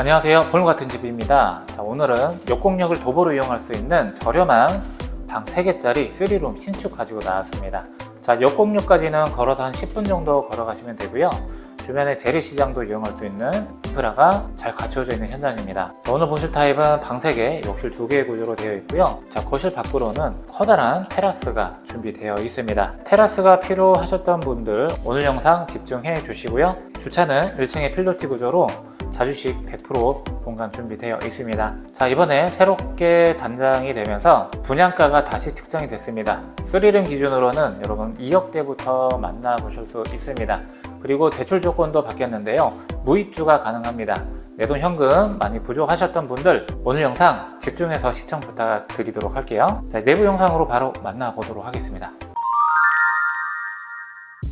안녕하세요. 볼물 같은 집입니다. 자, 오늘은 역공력을 도보로 이용할 수 있는 저렴한 방 3개짜리 3룸 신축 가지고 나왔습니다. 자, 역공력까지는 걸어서 한 10분 정도 걸어가시면 되고요. 주변에 재래시장도 이용할 수 있는 인프라가 잘 갖춰져 있는 현장입니다. 자, 오늘 보실 타입은 방 3개, 욕실 2개의 구조로 되어 있고요. 자, 거실 밖으로는 커다란 테라스가 준비되어 있습니다. 테라스가 필요하셨던 분들 오늘 영상 집중해 주시고요. 주차는 1층의 필로티 구조로 자주식 100% 공간 준비되어 있습니다. 자, 이번에 새롭게 단장이 되면서 분양가가 다시 측정이 됐습니다. 3룸 기준으로는 여러분 2억대부터 만나보실 수 있습니다. 그리고 대출 조건도 바뀌었는데요. 무입주가 가능합니다. 내돈 현금 많이 부족하셨던 분들 오늘 영상 집중해서 시청 부탁드리도록 할게요. 자, 내부 영상으로 바로 만나보도록 하겠습니다.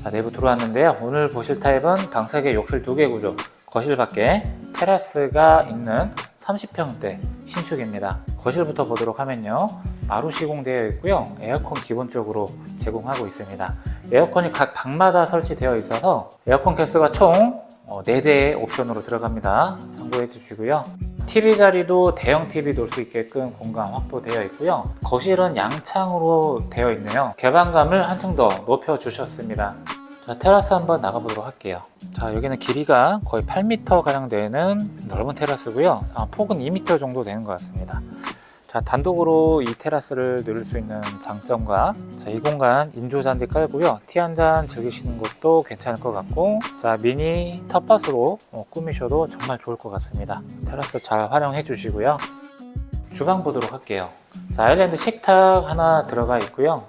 자, 내부 들어왔는데요. 오늘 보실 타입은 방석의 욕실 2개 구조, 거실 밖에 테라스가 있는 30평대 신축입니다. 거실부터 보도록 하면요. 마루 시공되어 있고요. 에어컨 기본적으로 제공하고 있습니다. 에어컨이 각 방마다 설치되어 있어서 에어컨 개수가 총 4대의 옵션으로 들어갑니다. 참고해 주시고요. TV 자리도 대형 TV 놓을 수 있게끔 공간 확보되어 있고요. 거실은 양창으로 되어 있네요. 개방감을 한층 더 높여 주셨습니다. 자, 테라스 한번 나가보도록 할게요. 자, 여기는 길이가 거의 8m 가량 되는 넓은 테라스고요. 아, 폭은 2m 정도 되는 것 같습니다. 자, 단독으로 이 테라스를 누릴 수 있는 장점과 자, 이 공간 인조 잔디 깔고요. 티 한 잔 즐기시는 것도 괜찮을 것 같고 자, 미니 텃밭으로 어, 꾸미셔도 정말 좋을 것 같습니다. 테라스 잘 활용해 주시고요. 주방 보도록 할게요. 자, 아일랜드 식탁 하나 들어가 있고요.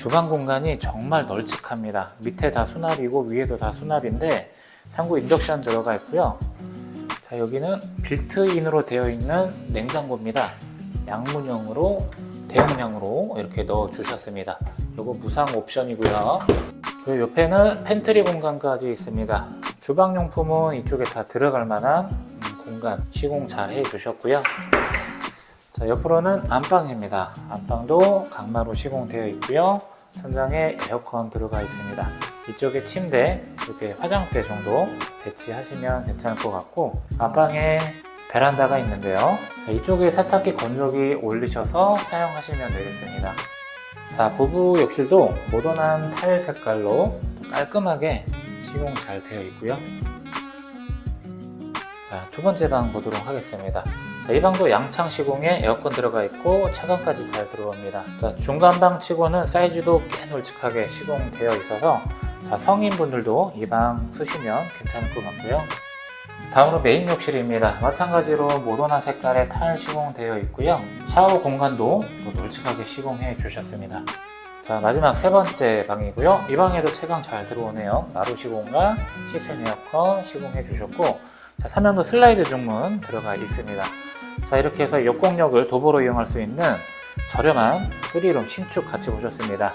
주방 공간이 정말 널찍합니다. 밑에 다 수납이고 위에도 다 수납인데 상부 인덕션 들어가 있고요. 자, 여기는 빌트인으로 되어 있는 냉장고입니다. 양문형으로 대용량으로 이렇게 넣어 주셨습니다. 이거 무상 옵션이고요. 그리고 옆에는 팬트리 공간까지 있습니다. 주방 용품은 이쪽에 다 들어갈 만한 음, 공간 시공 잘 해 주셨고요. 자, 옆으로는 안방입니다. 안방도 강마루 시공되어 있고요. 천장에 에어컨 들어가 있습니다. 이쪽에 침대, 이렇게 화장대 정도 배치하시면 괜찮을 것 같고 안방에 베란다가 있는데요. 자, 이쪽에 세탁기 건조기 올리셔서 사용하시면 되겠습니다. 자, 부부 욕실도 모던한 타일 색깔로 깔끔하게 시공 잘 되어 있고요. 자, 두 번째 방 보도록 하겠습니다. 자, 이 방도 양창 시공에 에어컨 들어가 있고 차광까지 잘 들어옵니다. 자, 중간 방 치고는 사이즈도 꽤 널찍하게 시공되어 있어서 자, 성인분들도 이 방 쓰시면 괜찮을 것 같고요. 다음으로 메인 욕실입니다. 마찬가지로 모던한 색깔의 타일 시공되어 있고요. 샤워 공간도 또 널찍하게 시공해 주셨습니다. 자, 마지막 세 번째 방이고요. 이 방에도 채광 잘 들어오네요. 마루 시공과 시스템 에어컨 시공해 주셨고, 자, 삼면도 슬라이드 중문 들어가 있습니다. 자, 이렇게 해서 역공력을 도보로 이용할 수 있는 저렴한 3룸 신축 같이 보셨습니다.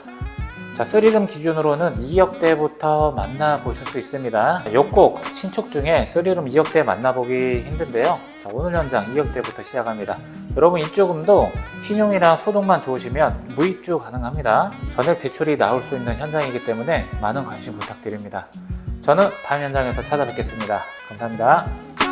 자, 3룸 기준으로는 2억대부터 만나보실 수 있습니다. 역곡 신축 중에 3룸 2억대 만나보기 힘든데요. 자, 오늘 현장 2억대부터 시작합니다. 여러분 이쪽음도 신용이랑 소득만 좋으시면 무입주 가능합니다. 전액 대출이 나올 수 있는 현장이기 때문에 많은 관심 부탁드립니다. 저는 다음 현장에서 찾아뵙겠습니다. 감사합니다.